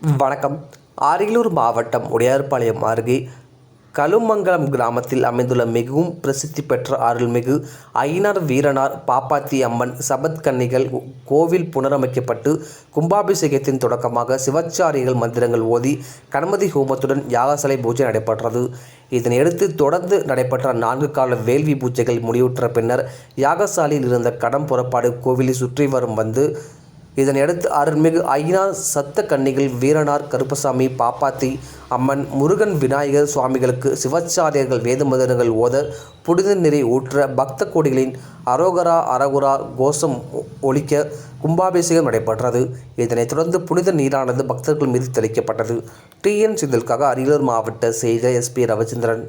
வணக்கம். அரியலூர் மாவட்டம் உடையார்பாளையம் அருகே கழுமங்கலம் கிராமத்தில் அமைந்துள்ள மிகவும் பிரசித்தி பெற்ற அருள்மிகு ஐயனார் வீரனார் பாப்பாத்தி அம்மன் சபத்கன்னிகள் கோவில் புனரமைக்கப்பட்டு கும்பாபிஷேகத்தின் தொடக்கமாக சிவச்சாரிகள் மந்திரங்கள் ஓதி கணமதி ஹோமத்துடன் யாகசலை பூஜை நடைபெற்றது. இதனையடுத்து தொடர்ந்து நடைபெற்ற நான்கு கால வேள்வி பூஜைகள் முடிவுற்ற பின்னர் யாகசாலையில் இருந்த கடம் புறப்பாடு கோவிலை சுற்றி வரும் வந்து இதனையடுத்து அருள்மிகு ஐநா சத்த கன்னிகள் வீரனார் கருப்பசாமி பாப்பாத்தி அம்மன் முருகன் விநாயகர் சுவாமிகளுக்கு சிவச்சாரியர்கள் வேதமதனங்கள் ஓத புனித நிறை ஊற்ற பக்த கோடிகளின் அரோகரா அரகுரா கோஷம் ஒ- கும்பாபிஷேகம் நடைபெற்றது. இதனைத் தொடர்ந்து புனித நீரானது பக்தர்கள் மீது தெளிக்கப்பட்டது. டிஎன் சிந்தலுக்காக அரியலூர் மாவட்ட செய்த எஸ்பி ரவிச்சந்திரன்.